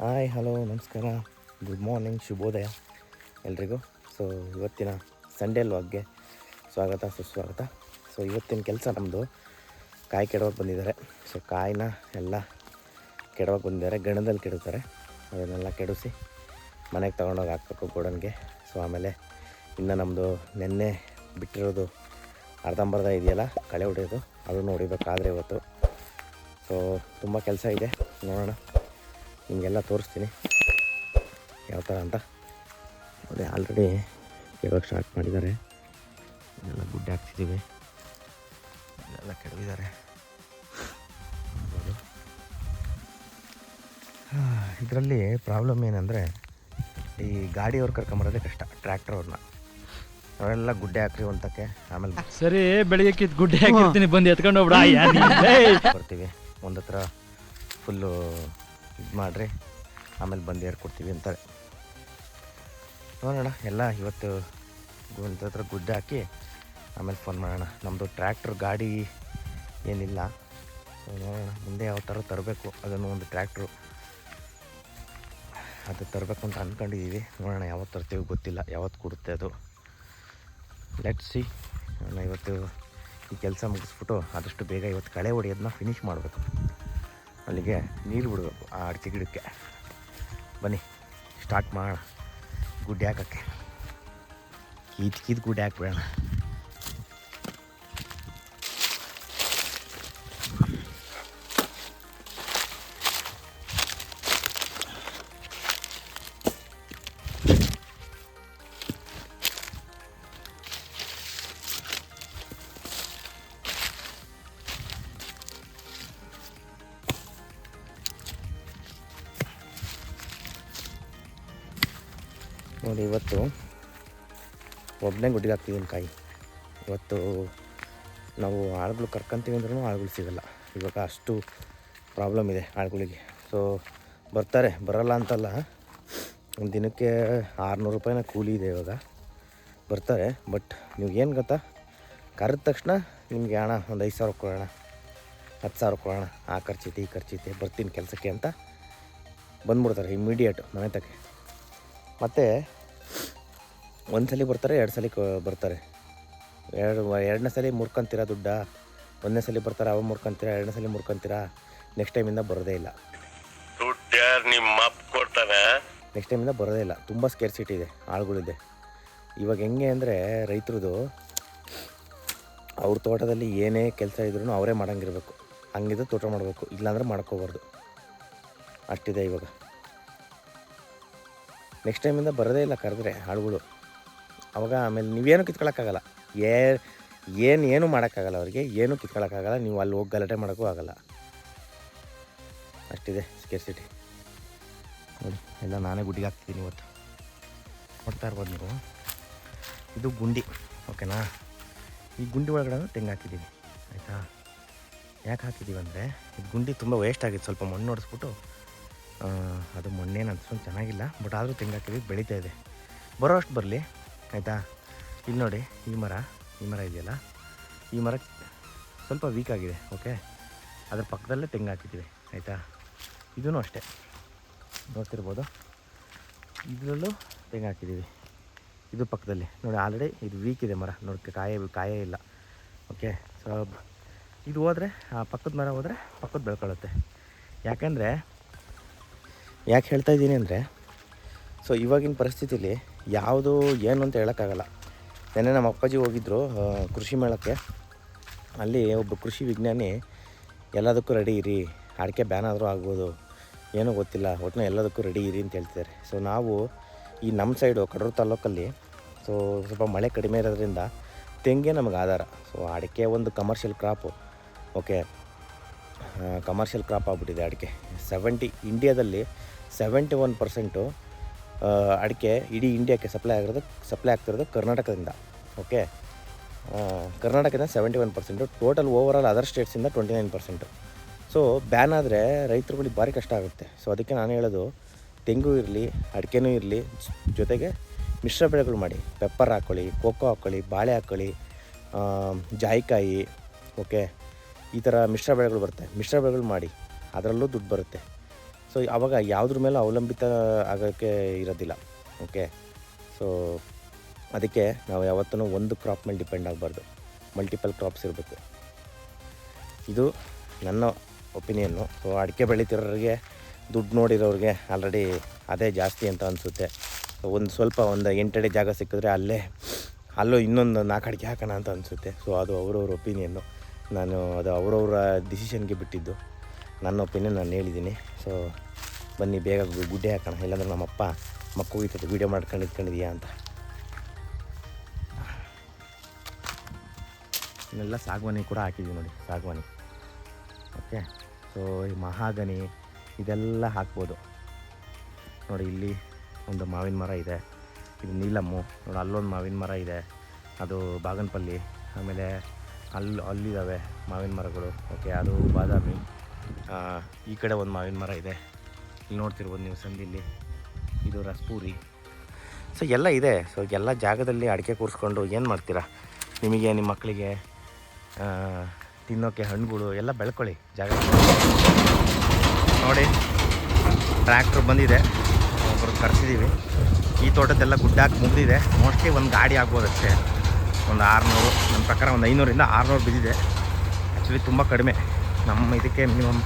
Hi hello ನಮಸ್ಕಾರ. Good morning ಶುಭೋದಯ. ಎಲ್ರಿಗೂ? ಸೊ ಇವತ್ತಿನ ಸಂಡೇ ಲಾಗ್ಗೆ ಸ್ವಾಗತ, ಸುಸ್ವಾಗತ. ಸೊ ಇವತ್ತಿನ ಕೆಲಸ ನಮ್ಮದು ಕಾಯಿ ಕೆಡವಾಗಿ ಬಂದಿದ್ದಾರೆ. ಸೊ ಕಾಯಿನ ಎಲ್ಲ ಕೆಡವಾಗಿ ಬಂದಿದ್ದಾರೆ, ಗಣದಲ್ಲಿ ಕೆಡುತ್ತಾರೆ. ಅದನ್ನೆಲ್ಲ ಕೆಡಿಸಿ ಮನೆಗೆ ತೊಗೊಂಡೋಗಿ ಹಾಕಬೇಕು ಗೋಡನ್ಗೆ. ಸೊ ಆಮೇಲೆ ಇನ್ನು ನಮ್ಮದು ನೆನ್ನೆ ಬಿಟ್ಟಿರೋದು ಅರ್ಧಂಬರ್ಧ ಇದೆಯಲ್ಲ, ಕಳೆ ಹೊಡೆಯೋದು. ಅದನ್ನು ಹೊಡಿಬೇಕಾದ್ರೆ ಇವತ್ತು. ಸೊ ತುಂಬ ಕೆಲಸ ಇದೆ. ನೋಡೋಣ. ನಿಮಗೆಲ್ಲ ತೋರಿಸ್ತೀನಿ. ಯಾವ ಥರ ಅಂತ. ಅದೇ ಆಲ್ರೆಡಿ ಕೇಳೋಕೆ ಸ್ಟಾರ್ಟ್ ಮಾಡಿದ್ದಾರೆ. ಇದೆಲ್ಲ ಗುಡ್ಡೆ ಹಾಕ್ತಿದ್ದೀವಿ. ಎಲ್ಲ ಕೆಡವಿದ್ದಾರೆ. ಇದರಲ್ಲಿ ಪ್ರಾಬ್ಲಮ್ ಏನಂದರೆ ಈ ಗಾಡಿಯವ್ರು ಕರ್ಕೊಂಬರೋದೇ ಕಷ್ಟ ಟ್ರ್ಯಾಕ್ಟರ್ ಅವರೆಲ್ಲ ಗುಡ್ಡೆ ಹಾಕ್ರಿ ಅಂತಕ್ಕೆ ಆಮೇಲೆ ಸರಿ ಬೆಳಿಗ್ಗೆ ಕಿತ್ ಗುಡ್ಡೆ ಹಾಕಿರ್ತೀನಿ ಬಂದು ಎತ್ಕೊಂಡು ಹೋಗ್ಬಿಡ. ಬರ್ತೀವಿ. ಒಂದತ್ರ ಫುಲ್ಲು ಇದು ಮಾಡಿರಿ. ಆಮೇಲೆ ಬಂದು ಏರ್ಕೊಡ್ತೀವಿ ಅಂತಾರೆ. ನೋಡೋಣ, ಎಲ್ಲ ಇವತ್ತು ಹತ್ರ ಗುಡ್ಡೆ ಹಾಕಿ ಆಮೇಲೆ ಫೋನ್ ಮಾಡೋಣ. ನಮ್ಮದು ಟ್ರ್ಯಾಕ್ಟ್ರ್ ಗಾಡಿ ಏನಿಲ್ಲ. ನೋಡೋಣ, ಮುಂದೆ ಯಾವ ಥರ ತರಬೇಕು. ಅದನ್ನು ಒಂದು ಟ್ರ್ಯಾಕ್ಟ್ರು ಅದು ತರಬೇಕು ಅಂತ ಅಂದ್ಕೊಂಡಿದ್ದೀವಿ ನೋಡೋಣ ಯಾವತ್ತು ತರ್ತೀವಿ ಗೊತ್ತಿಲ್ಲ, ಯಾವತ್ತು ಕೊಡುತ್ತೆ ಅದು. ಲೆಟ್ ಸಿ ನಾನು ಇವತ್ತು ಈ ಕೆಲಸ ಮುಗಿಸ್ಬಿಟ್ಟು ಆದಷ್ಟು ಬೇಗ ಇವತ್ತು ಕಳೆ ಹೊಡೆಯೋದನ್ನ ಫಿನಿಷ್ ಮಾಡಬೇಕು. ಅಲ್ಲಿಗೆ ನೀರು ಬಿಡಬೇಕು ಆ ಅಡಿಕೆ ಗಿಡಕ್ಕೆ. ಬನ್ನಿ ಸ್ಟಾರ್ಟ್ ಮಾಡೋಣ. ಗುಡ್ಡೆ ಹಾಕೋಕ್ಕೆ ಕೀತ್ ಕೀತ್ ಗುಡ್ಡೆ ಹಾಕ್ಬಿಡೋಣ ನೋಡಿ, ಇವತ್ತು ಒಬ್ಬನೇ ಗುಡ್ಡಿಗೆ ಹಾಕ್ತಿದ್ದೀನಿ ಕಾಯಿ. ಇವತ್ತು ನಾವು ಆಳುಗಳು ಕರ್ಕೊಂತೀವಿ ಅಂದ್ರೂ ಆಳುಗಳು ಸಿಗಲ್ಲ. ಇವಾಗ ಅಷ್ಟು ಪ್ರಾಬ್ಲಮ್ ಇದೆ ಆಳುಗಳಿಗೆ. ಸೊ ಬರ್ತಾರೆ, ಬರಲ್ಲ ಅಂತಲ್ಲ. ಒಂದು ದಿನಕ್ಕೆ ಆರುನೂರು ರೂಪಾಯಿನ ಕೂಲಿ ಇದೆ ಇವಾಗ. ಬರ್ತಾರೆ ಬಟ್ ನೀವು ಏನು ಗೊತ್ತಾ? ಕರೆದ ತಕ್ಷಣ ನಿಮಗೆ ಹಣ, ಒಂದು ಐದು ಸಾವಿರ ಕೊಡೋಣ ಹತ್ತು ಸಾವಿರ ಕೊಡೋಣ. ಆ ಖರ್ಚೈತೆ ಈ ಖರ್ಚೈತೆ ಬರ್ತೀನಿ ಕೆಲಸಕ್ಕೆ ಅಂತ ಬಂದ್ಬಿಡ್ತಾರೆ ಇಮ್ಮಿಡಿಯೇಟ್ ಮನೆ ತಕ್ಕೆ ಮತ್ತು ಒಂದು ಸಲ ಬರ್ತಾರೆ ಎರಡು ಸಲ ಬರ್ತಾರೆ. ಎರಡು ಎರಡನೇ ಸಲ ಮುರ್ಕೊಂತೀರ ದುಡ್ಡ? ಒಂದನೇ ಸಲ ಬರ್ತಾರೆ ಅವ ಮುರ್ಕೊಂತೀರ ಎರಡನೇ ಸಲ ಮುರ್ಕೊಂತೀರ? ನೆಕ್ಸ್ಟ್ ಟೈಮಿಂದ ಬರೋದೇ ಇಲ್ಲ. ನೆಕ್ಸ್ಟ್ ಟೈಮಿಂದ ಬರೋದೇ ಇಲ್ಲ. ತುಂಬ ಸ್ಕೇರ್ಸಿಟಿ ಇದೆ ಆಳುಗಳಿದೆ. ಇವಾಗ ಹೆಂಗೆ ಅಂದರೆ ರೈತರದು ಅವ್ರ ತೋಟದಲ್ಲಿ ಏನೇ ಕೆಲಸ ಇದ್ರೂ ಅವರೇ ಮಾಡಂಗಿರ್ಬೇಕು. ಹಂಗಿದ್ರೆ ತೋಟ ಮಾಡಬೇಕು ಇಲ್ಲಾಂದ್ರೆ ಮಾಡ್ಕೋಬಾರ್ದು. ಅಷ್ಟಿದೆ ಇವಾಗ. ನೆಕ್ಸ್ಟ್ ಟೈಮಿಂದ ಬರೋದೇ ಇಲ್ಲ ಕರೆದ್ರೆ ಹಾಡುಗಳು. ಅವಾಗ ಆಮೇಲೆ ನೀವೇನು ಕಿತ್ಕೊಳಕ್ಕಾಗಲ್ಲ. ಏ, ಏನು ಏನು ಮಾಡೋಕ್ಕಾಗಲ್ಲ ಅವ್ರಿಗೆ, ಏನು ಕಿತ್ಕೊಳಕ್ಕಾಗಲ್ಲ. ನೀವು ಅಲ್ಲಿ ಹೋಗಿ ಗಲಾಟೆ ಮಾಡೋಕ್ಕೂ ಆಗಲ್ಲ. ಅಷ್ಟಿದೆ ಸ್ಕೇರ್ಸಿಟಿ ನೋಡಿ, ಎಲ್ಲ ನಾನೇ ಗುಡ್ಡಿಗೆ ಹಾಕ್ತಿದ್ದೀನಿ ಇವತ್ತು. ನೋಡ್ತಾ ಇರ್ಬೋದು ನೀವು. ಇದು ಗುಂಡಿ, ಓಕೆನಾ? ಈ ಗುಂಡಿ ಒಳಗಡೆ ತೆಂಗು ಹಾಕಿದ್ದೀನಿ. ಆಯಿತಾ? ಯಾಕೆ ಹಾಕಿದ್ದೀವಿ ಅಂದರೆ ಇದು ಗುಂಡಿ ತುಂಬ ವೇಸ್ಟ್ ಆಗಿತ್ತು, ಸ್ವಲ್ಪ ಮಣ್ಣು ಹೊಡೆಸ್ಬಿಟ್ಟು ಅದು ಮಣ್ಣೇನು ಅನ್ಸ್ಕೊಂಡು ಚೆನ್ನಾಗಿಲ್ಲ ಬಟ್ ಆದರೂ ತೆಂಗು ಹಾಕಿದ್ವಿ ಬೆಳೀತಾ ಇದೆ. ಬರೋ ಅಷ್ಟು ಬರಲಿ, ಆಯಿತಾ? ಇಲ್ಲಿ ನೋಡಿ, ಈ ಮರ ಈ ಮರ ಇದೆಯಲ್ಲ? ಈ ಮರ ಸ್ವಲ್ಪ ವೀಕ್ ಆಗಿದೆ ಓಕೆ ಅದ್ರ ಪಕ್ಕದಲ್ಲೇ ತೆಂಗು ಹಾಕಿದ್ದೀವಿ, ಆಯಿತಾ? ಇದೂ ಅಷ್ಟೇ. ನೋಡ್ತಿರ್ಬೋದು? ಇದರಲ್ಲೂ ತೆಂಗು ಹಾಕಿದ್ದೀವಿ. ಇದು ಪಕ್ಕದಲ್ಲಿ. ನೋಡಿ ಆಲ್ರೆಡಿ ಇದು ವೀಕ್ ಇದೆ ಮರ. ನೋಡಿ ಕಾಯೇ ಕಾಯೇ ಇಲ್ಲ ಓಕೆ ಸೊ ಇದು ಹೋದರೆ, ಆ ಪಕ್ಕದ ಮರ ಹೋದರೆ ಪಕ್ಕದ ಬೆಳ್ಕೊಳ್ಳುತ್ತೆ. ಯಾಕೆಂದರೆ ಯಾಕೆ ಹೇಳ್ತಾ ಇದ್ದೀನಿ ಅಂದರೆ, ಸೊ ಇವಾಗಿನ ಪರಿಸ್ಥಿತಿಲಿ ಯಾವುದು ಏನು ಅಂತ ಹೇಳೋಕ್ಕಾಗಲ್ಲ. ನೆನ್ನೆ ನಮ್ಮ ಅಪ್ಪಾಜಿ ಹೋಗಿದ್ದರು ಕೃಷಿ ಮೇಳಕ್ಕೆ. ಅಲ್ಲಿ ಒಬ್ಬ ಕೃಷಿ ವಿಜ್ಞಾನಿ, ಎಲ್ಲದಕ್ಕೂ ರೆಡಿ ಇರಿ, ಅಡಿಕೆ ಬ್ಯಾನ್ ಆದರೂ ಆಗ್ಬೋದು, ಏನೂ ಗೊತ್ತಿಲ್ಲ ಒಟ್ಟಿನ ಎಲ್ಲದಕ್ಕೂ ರೆಡಿ ಇರಿ ಅಂತ ಹೇಳ್ತಿದ್ದಾರೆ. ಸೊ ನಾವು ಈ ನಮ್ಮ ಸೈಡು ಕಡೂರು ತಾಲೂಕಲ್ಲಿ ಸೊ ಸ್ವಲ್ಪ ಮಳೆ ಕಡಿಮೆ ಇರೋದ್ರಿಂದ ತೆಂಗೆ ನಮಗೆ ಆಧಾರ. ಸೊ ಅಡಿಕೆ ಒಂದು commercial crop okay commercial crop ಆಗಿಬಿಟ್ಟಿದೆ ಅಡಿಕೆ. ಸೆವೆಂಟಿ ಇಂಡಿಯಾದಲ್ಲಿ ಸೆವೆಂಟಿ ಒನ್ ಪರ್ಸೆಂಟು ಅಡಿಕೆ ಇಡೀ ಇಂಡಿಯಾಕ್ಕೆ ಸಪ್ಲೈ ಆಗಿರೋದು ಸಪ್ಲೈ ಆಗ್ತಿರೋದು ಕರ್ನಾಟಕದಿಂದ ಓಕೆ ಕರ್ನಾಟಕದಿಂದ seventy one percent total overall other ಸ್ಟೇಟ್ಸಿಂದ twenty nine percent. So ban ಆದರೆ ರೈತರುಗಳಿಗೆ ಭಾರಿ ಕಷ್ಟ ಆಗುತ್ತೆ. ಸೊ ಅದಕ್ಕೆ ನಾನು ಹೇಳೋದು, ತೆಂಗು ಇರಲಿ, ಅಡಿಕೆನೂ ಇರಲಿ, ಜೊತೆಗೆ ಮಿಶ್ರ ಬೆಳೆಗಳು ಮಾಡಿ. ಪೆಪ್ಪರ್ ಹಾಕ್ಕೊಳ್ಳಿ ಕೋಕೋ ಹಾಕ್ಕೊಳ್ಳಿ ಬಾಳೆ ಹಾಕ್ಕೊಳ್ಳಿ ಜಾಯಿಕಾಯಿ ಓಕೆ ಈ ಥರ ಮಿಶ್ರ ಬೆಳೆಗಳು ಬರುತ್ತೆ. ಮಿಶ್ರ ಬೆಳೆಗಳು ಮಾಡಿ, ಅದರಲ್ಲೂ ದುಡ್ಡು ಬರುತ್ತೆ. ಸೊ ಆವಾಗ ಯಾವುದ್ರ ಮೇಲೆ ಅವಲಂಬಿತ ಆಗೋಕ್ಕೆ ಇರೋದಿಲ್ಲ. ಓಕೆ ಸೊ ಅದಕ್ಕೆ ನಾವು ಯಾವತ್ತೂ ಒಂದು ಕ್ರಾಪ್ ಮೇಲೆ ಡಿಪೆಂಡ್ ಆಗಬಾರ್ದು. ಮಲ್ಟಿಪಲ್ ಕ್ರಾಪ್ಸ್ ಇರಬೇಕು. ಇದು ನನ್ನ ಒಪಿನಿಯನ್ನು ಸೊ ಅಡಿಕೆ ಬೆಳೀತಿರೋರಿಗೆ, ದುಡ್ಡು ನೋಡಿರೋರಿಗೆ ಆಲ್ರೆಡಿ ಅದೇ ಜಾಸ್ತಿ ಅಂತ ಅನಿಸುತ್ತೆ. ಸೊ ಒಂದು ಸ್ವಲ್ಪ ಒಂದು ಎಂಟಡಿ ಜಾಗ ಸಿಕ್ಕಿದ್ರೆ ಅಲ್ಲೇ, ಅಲ್ಲೂ ಇನ್ನೊಂದು ನಾಲ್ಕು ಅಡಿಕೆ ಹಾಕೋಣ ಅಂತ ಅನಿಸುತ್ತೆ. ಸೊ ಅದು ಅವರವ್ರ ಒಪಿನಿಯನ್ನು ನಾನು ಅದು ಅವರವರ ಡಿಸಿಷನ್ಗೆ ಬಿಟ್ಟಿದ್ದು. ನನ್ನ ಒಪಿನಿಯನ್ ನಾನು ಹೇಳಿದ್ದೀನಿ. ಸೊ ಬನ್ನಿ, ಬೇಗ ಗುಡ್ಡೆ ಹಾಕೋಣ. ಇಲ್ಲಾಂದ್ರೆ ನಮ್ಮಪ್ಪ ಮಕ್ಕ ಹೋಗಿರ್ತದೆ ವೀಡಿಯೋ ಮಾಡ್ಕೊಂಡು ಇಟ್ಕೊಂಡಿದೀಯಾ ಅಂತ. ಇನ್ನೆಲ್ಲ ಸಾಗುವಾನಿ ಕೂಡ ಹಾಕಿದ್ವಿ ನೋಡಿ, ಸಾಗುವಾನಿ. ಓಕೆ ಸೊ ಈ ಮಹಾಗನಿ ಇದೆಲ್ಲ ಹಾಕ್ಬೋದು. ನೋಡಿ, ಇಲ್ಲಿ ಒಂದು ಮಾವಿನ ಮರ ಇದೆ. ಇದು ನೀಲಮ್ಮು. ನೋಡಿ, ಅಲ್ಲೊಂದು ಮಾವಿನ ಮರ ಇದೆ. ಅದು ಬಾಗನಪಲ್ಲಿ. ಆಮೇಲೆ ಅಲ್ಲಿ ಅಲ್ಲಿದ್ದಾವೆ ಮಾವಿನ ಮರಗಳು. ಓಕೆ ಅದು ಬಾದಾಮಿ. ಈ ಕಡೆ ಒಂದು ಮಾವಿನ ಮರ ಇದೆ. ಇಲ್ಲಿ ನೋಡ್ತಿರ್ಬೋದು ನೀವು ಸಂದಿಲ್ಲಿ. ಇದು ರಸ್ಪೂರಿ. ಸೊ ಎಲ್ಲ ಇದೆ. ಸೊ ಎಲ್ಲ ಜಾಗದಲ್ಲಿ ಅಡಿಕೆ ಕೂರಿಸ್ಕೊಂಡು ಏನು ಮಾಡ್ತೀರಾ? ನಿಮಗೆ, ನಿಮ್ಮ ಮಕ್ಕಳಿಗೆ ತಿನ್ನೋಕ್ಕೆ ಹಣ್ಣುಗಳು ಎಲ್ಲ ಬೆಳ್ಕೊಳ್ಳಿ. ಜಾಗ ನೋಡಿ. ಟ್ರ್ಯಾಕ್ಟ್ರ್ ಬಂದಿದೆ. ಒಬ್ಬರು ಕರೆಸಿದ್ದೀವಿ ಈ ತೋಟದ್ದೆಲ್ಲ ಗುಡ್ಡಾಕಿ ಮುಗಿದಿದೆ. ಮೋಸ್ಟ್ಲಿ ಒಂದು ಗಾಡಿ ಆಗ್ಬೋದು ಅಷ್ಟೇ. ಒಂದು ಆರುನೂರು, ನನ್ನ ಪ್ರಕಾರ ಒಂದು ಐನೂರಿಂದ ಆರುನೂರು ಬಿದ್ದಿದೆ. ಆ್ಯಕ್ಚುಲಿ ತುಂಬ ಕಡಿಮೆ. ನಮ್ಮ ಇದಕ್ಕೆ ಮಿನಿಮಮ್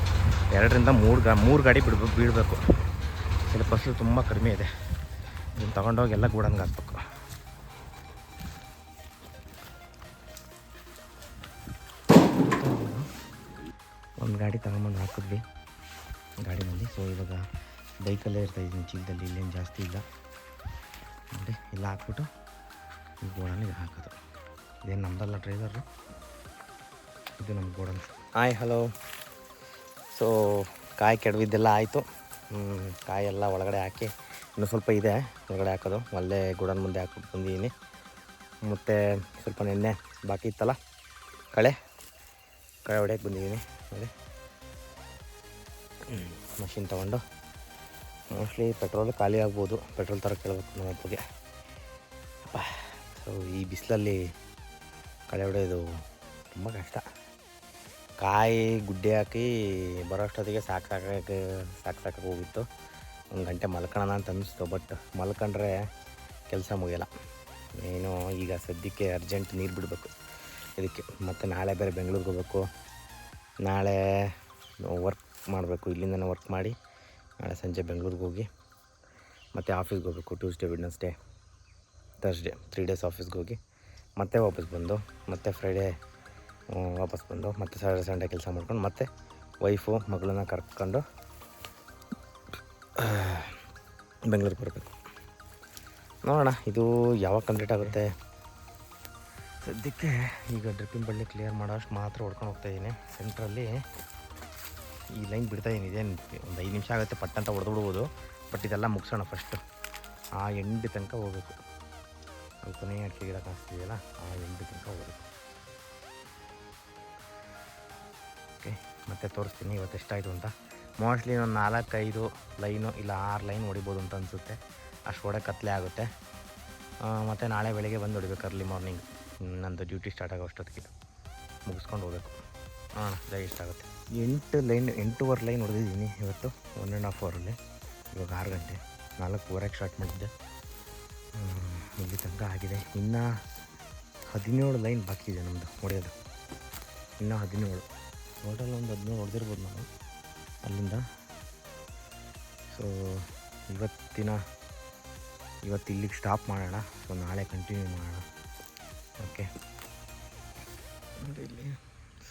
ಎರಡರಿಂದ ಮೂರು ಗಾ ಮೂರು ಗಾಡಿ ಬಿಡ್ಬೇಕು ಬೀಳಬೇಕು. ಇಲ್ಲಿ ಫಸಲು ತುಂಬ ಕಡಿಮೆ ಇದೆ. ಇದನ್ನು ತೊಗೊಂಡೋಗಿ ಎಲ್ಲ ಗೂಡನ್ಗೆ ಹಾಕ್ಬೇಕು. ಒಂದು ಗಾಡಿ ತಗೊಂಬಂದು ಹಾಕಿದ್ವಿ. ಗಾಡಿನಲ್ಲಿ ಸೊ ಇವಾಗ ಬೈಕಲ್ಲೇ ಇರ್ತಾ ಇದ್ದೀನಿ. ಚೀಲದಲ್ಲಿ ಇಲ್ಲೇನು ಜಾಸ್ತಿ ಇಲ್ಲ. ನೋಡಿ ಇಲ್ಲ ಹಾಕ್ಬಿಟ್ಟು ಈ ಗೋಡನಿಗೆ ಹಾಕೋದು. ಇದೇನು ನಮ್ಮದಲ್ಲ ಡ್ರೈವರು ಇದು ನಮ್ಮ ಗೋಡನ್ ಹಾಯ್ ಹಲೋ ಸೊ ಕಾಯಿ ಕೆಡವಿದ್ದೆಲ್ಲ ಆಯಿತು. ಕಾಯಿ ಎಲ್ಲ ಒಳಗಡೆ ಹಾಕಿ ಇನ್ನು ಸ್ವಲ್ಪ ಇದೆ, ಒಳಗಡೆ ಹಾಕೋದು. ಅಲ್ಲೇ ಗೋಡನ್ ಮುಂದೆ ಹಾಕ್ಬಿಟ್ಟು ಬಂದಿದ್ದೀನಿ. ಮತ್ತು ಸ್ವಲ್ಪ ನೆನ್ನೆ ಬಾಕಿ ಇತ್ತಲ್ಲ, ಕಳೆ ಕಳೆ ಹೊಡೆಯಕ್ಕೆ ಬಂದಿದ್ದೀನಿ. ನೋಡಿ. ಮಷಿನ್ ತೊಗೊಂಡು. ಮೋಸ್ಟ್ಲಿ ಪೆಟ್ರೋಲ್ ಖಾಲಿ ಆಗ್ಬೋದು. ಪೆಟ್ರೋಲ್ ಥರ ಕೇಳಬೇಕು ನಮ್ಮ ಅಪ್ಪಗೆ. ಸೊ ಈ ಬಿಸಿಲಲ್ಲಿ ಕಳೆ ಹೊಡೆಯೋದು ತುಂಬ ಕಷ್ಟ. ಕಾಯಿ ಗುಡ್ಡೆ ಹಾಕಿ ಬರೋ ಅಷ್ಟೊತ್ತಿಗೆ ಸಾಕು ಸಾಕಾಗಿ ಸಾಕು ಸಾಕಾಗಿ ಹೋಗಿತ್ತು. ಒಂದು ಗಂಟೆ ಮಲ್ಕೊಳ್ಳೋಣ ಅಂತ ಅನ್ನಿಸ್ತು ಬಟ್ ಮಲ್ಕೊಂಡ್ರೆ ಕೆಲಸ ಮುಗಿಯಲ್ಲ. ಏನು ಈಗ ಸದ್ಯಕ್ಕೆ ಅರ್ಜೆಂಟ್ ನೀರು ಬಿಡಬೇಕು. ಇದಕ್ಕೆ ಮತ್ತು ನಾಳೆ ಬೇರೆ ಬೆಂಗಳೂರಿಗೆ ಹೋಗ್ಬೇಕು. ನಾಳೆ ವರ್ಕ್ ಮಾಡಬೇಕು, ಇಲ್ಲಿಂದನೇ ವರ್ಕ್ ಮಾಡಿ ನಾಳೆ ಸಂಜೆ ಬೆಂಗಳೂರಿಗೆ ಹೋಗಿ ಮತ್ತು ಆಫೀಸ್ಗೆ ಹೋಗಬೇಕು Tuesday Wednesday Thursday three days ಆಫೀಸ್ಗೆ ಹೋಗಿ ಮತ್ತೆ ವಾಪಸ್ ಬಂದು ಮತ್ತೆ ಫ್ರೈಡೇ ವಾಪಸ್ ಬಂದು ಮತ್ತೆ ಸ್ಯಾಟರ್ಡೆ ಸಂಡೆ ಕೆಲಸ ಮಾಡ್ಕೊಂಡು ಮತ್ತೆ ವೈಫು ಮಗಳನ್ನ ಕರ್ಕೊಂಡು ಬೆಂಗಳೂರಿಗೆ ಬರಬೇಕು. ನೋಡೋಣ, ಇದು ಯಾವಾಗ ಕಂಪ್ಲೀಟ್ ಆಗುತ್ತೆ? ಸದ್ಯಕ್ಕೆ ಈಗ ಡ್ರಿಪ್ಪಿಂಗ್ ಬಳ್ಳಿ ಕ್ಲಿಯರ್ ಮಾಡೋಷ್ಟು ಮಾತ್ರ ಹೊಡ್ಕೊಂಡು ಹೋಗ್ತಾ ಇದ್ದೀನಿ ಸೆಂಟ್ರಲ್ಲಿ ಈ ಲೈನ್ ಬಿಡ್ತಾ ಏನಿದೆ ಒಂದು ಐದು ನಿಮಿಷ ಆಗುತ್ತೆ ಪಟ್ ಅಂತ ಹೊಡೆದು ಬಿಡ್ಬೋದು. ಬಟ್ ಇದೆಲ್ಲ ಮುಗಿಸೋಣ ಫಸ್ಟು ಆ ಎಂಡ್ ತನಕ ಹೋಗ್ಬೇಕು. ಅದು ಕೊನೆಯ ಅಡಿಕೆ ಗಿಡ ಕಾಣಿಸ್ತಿದೆಯಲ್ಲ ಆ ಎಂಡ್ ತನಕ ಹೋಗ್ಬೇಕು. ಓಕೆ, ಮತ್ತೆ ತೋರಿಸ್ತೀನಿ ಇವತ್ತು ಎಷ್ಟಾಯಿತು ಅಂತ. ಮೋಸ್ಟ್ಲಿ ಒಂದು ನಾಲ್ಕೈದು ಲೈನು ಇಲ್ಲ ಆರು ಲೈನ್ ಹೊಡಿಬೋದು ಅಂತ ಅನಿಸುತ್ತೆ. ಅಷ್ಟು ಹೊಡೆ ಕತ್ಲೆ ಆಗುತ್ತೆ. ಮತ್ತು ನಾಳೆ ಬೆಳಿಗ್ಗೆ ಬಂದು ಹೊಡಿಬೇಕು ಅರ್ಲಿ ಮಾರ್ನಿಂಗ್ ನಂದು ಡ್ಯೂಟಿ ಸ್ಟಾರ್ಟ್ ಆಗೋ ಅಷ್ಟೊತ್ತಿಗೆ. ಮುಗಿಸ್ಕೊಂಡು ಹೋಗ್ಬೇಕು. ಹಾಂ, ಜೈ ಎಷ್ಟಾಗುತ್ತೆ ಎಂಟು ಲೈನ್, ಎಂಟೂವರೆ ಲೈನ್ ಹೊಡೆದಿದ್ದೀನಿ ಇವತ್ತು ಒನ್ ಆ್ಯಂಡ್ ಹಾಫ್ ಅವರಲ್ಲಿ ಇವಾಗ ಆರು ಗಂಟೆ. ನಾಲ್ಕೂವರೆಗೆ ಸ್ಟಾರ್ಟ್ ಮಾಡಿದ್ದೆ. ಇಲ್ಲಿ ತನಕ ಆಗಿದೆ. ಇನ್ನೂ ಹದಿನೇಳು ಲೈನ್ ಬಾಕಿ ಇದೆ ನಮ್ಮದು ಹೊಡೆಯೋದು. ಇನ್ನೂ ಹದಿನೇಳು. ಟೋಟಲ್ ಒಂದು ಹದಿನೇಳು ಹೊಡೆದಿರ್ಬೋದು ನಾನು ಅಲ್ಲಿಂದ. ಸೊ ಇವತ್ತಿನ, ಇವತ್ತು ಇಲ್ಲಿಗೆ ಸ್ಟಾಪ್ ಮಾಡೋಣ. ಸೊ ನಾಳೆ ಕಂಟಿನ್ಯೂ ಮಾಡೋಣ. ಓಕೆ ಇಲ್ಲಿ.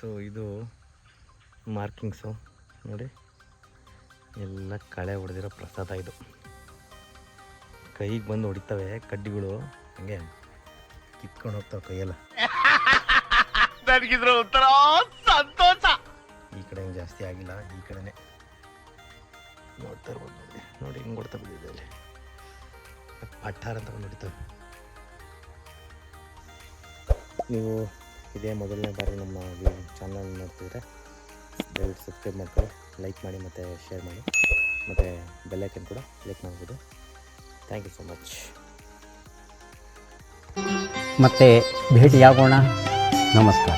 ಸೊ ಇದು ಮಾರ್ಕಿಂಗ್ಸು ನೋಡಿ. ಎಲ್ಲ ಕಳೆ ಹೊಡೆದಿರೋ ಪ್ರಸಾದ ಇದು. ಕೈಗೆ ಬಂದು ಹೊಡಿತವೆ ಕಡ್ಡಿಗಳು. ಹಂಗೆ ಕಿತ್ಕೊಂಡು ಹೋಗ್ತಾವೆ ಕೈಯೆಲ್ಲ. ಸಂತೋಷ. ಈ ಕಡೆ ಜಾಸ್ತಿ ಆಗಿಲ್ಲ, ಈ ಕಡೆನೇ. ನೋಡ್ತಾ ಇರ್ಬೋದು ನೋಡಿ ಹಿಂಗೆ ಹೊಡ್ತಾ ಬಿದ್ದಿದೆ ಅಲ್ಲಿ. ಪಟ್ಟಾರ ಅಂತ ಬಂದು ನೀವು ಇದೇ ಮೊದಲನೇ ಬಾರಿ ನಮ್ಮ ಚಾನಲ್ ನೋಡ್ತಿದ್ರೆ, ದಯವಿಟ್ಟು ಸಬ್ಸ್ಕ್ರೈಬ್ ಮಾಡ್ಕೊಳ್ಳಿ ಲೈಕ್ ಮಾಡಿ ಮತ್ತು ಶೇರ್ ಮಾಡಿ. ಮತ್ತು ಬೆಲ್ಲೈಕನ್ ಕೂಡ ಕ್ಲಿಕ್ ಮಾಡ್ಬೋದು. ಥ್ಯಾಂಕ್ ಯು ಸೊ ಮಚ್ ಮತ್ತೆ ಭೇಟಿಯಾಗೋಣ. ನಮಸ್ಕಾರ.